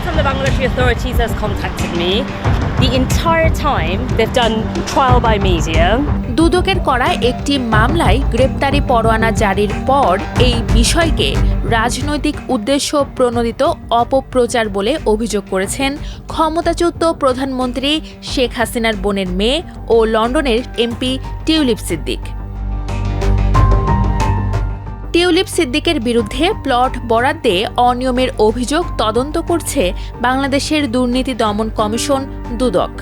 one from the Bangladeshi authorities has contacted me. The entire time, they've done trial by media. দুদকের করা একটি মামলায় গ্রেপ্তারি পরোয়ানা জারির পর এই বিষয়কে রাজনৈতিক উদ্দেশ্য প্রণোদিত অপপ্রচার বলে অভিযোগ করেছেন ক্ষমতাচ্যুত প্রধানমন্ত্রী শেখ হাসিনার বোনের মেয়ে ও লন্ডনের এমপি টিউলিপ সিদ্দিক টিউলিপ সিদ্দিকের বিরুদ্ধে প্লট বরাদ্দে অনিয়মের অভিযোগ তদন্ত করছে বাংলাদেশের দুর্নীতি দমন কমিশন দুদক।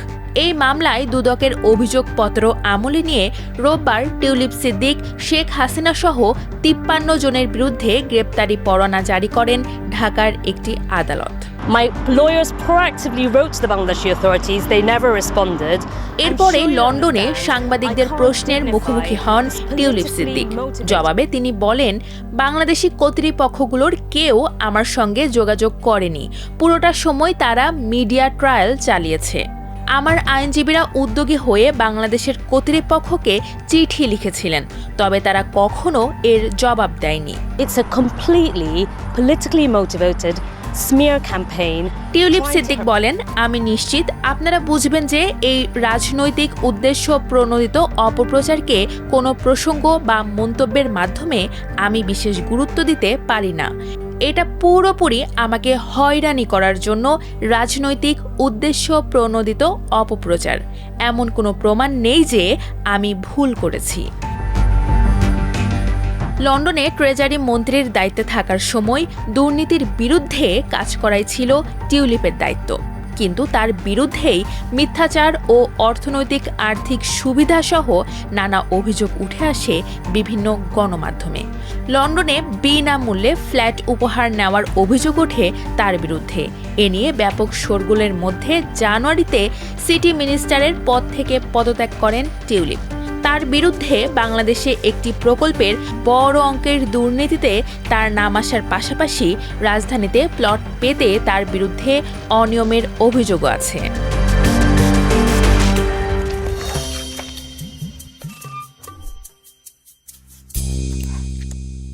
এই মামলায় দুদকের অভিযোগপত্র আমলে নিয়ে রোববার টিউলিপ সিদ্দিক, শেখ হাসিনা সহ তিপ্পান্ন জনের বিরুদ্ধে গ্রেপ্তারি পরোয়ানা জারি করেন ঢাকার একটি আদালত। My lawyers proactively wrote to the Bangladeshi authorities. They never responded. এরপরে লন্ডনে সাংবাদিকদের প্রশ্নের মুখোমুখি হন টিউলিপ সিদ্দিক। জবাবে তিনি বলেন বাংলাদেশি কর্তৃপক্ষগুলোর কেউ আমার সঙ্গে যোগাযোগ করেনি। পুরোটা সময় তারা মিডিয়া ট্রায়াল চালিয়েছে। আমার আইনজীবীরা উদ্যোগী হয়ে বাংলাদেশের কর্তৃপক্ষকে চিঠি লিখেছিলেন তবে তারা কখনো এর জবাব দেয়নি। It's a completely politically motivated smear campaign. Tulip Siddiq বলেন আমি নিশ্চিত আপনারা বুঝবেন যে এই রাজনৈতিক উদ্দেশ্য প্রণোদিত অপপ্রচারকে কোনো প্রসঙ্গ বা মন্তব্যের মাধ্যমে আমি বিশেষ গুরুত্ব দিতে পারি না। এটা পুরোপুরি আমাকে হয়রানি করার জন্য রাজনৈতিক উদ্দেশ্য প্রণোদিত অপপ্রচার। এমন কোনো প্রমাণ নেই যে আমি ভুল করেছি। লন্ডনে ট্রেজারি মন্ত্রীর দায়িত্বে থাকার সময় দুর্নীতির বিরুদ্ধে কাজ করাই ছিল টিউলিপের দায়িত্ব। কিন্তু তার বিরুদ্ধেই মিথ্যাচার ও অর্থনৈতিক আর্থিক সুবিধাসহ নানা অভিযোগ উঠে আসে বিভিন্ন গণমাধ্যমে। লন্ডনে বিনামূল্যে ফ্ল্যাট উপহার নেওয়ার অভিযোগ ওঠে তার বিরুদ্ধে। এ নিয়ে ব্যাপক শোরগোলের মধ্যে জানুয়ারিতে সিটি মিনিস্টারের পদ থেকে পদত্যাগ করেন টিউলিপ। তার বিরুদ্ধে বাংলাদেশে একটি প্রকল্পের বড় অঙ্কের দুর্নীতিতে তার নাম আসার পাশাপাশি রাজধানীতে প্লট পেতে তার বিরুদ্ধে অনিয়মের অভিযোগও আছে।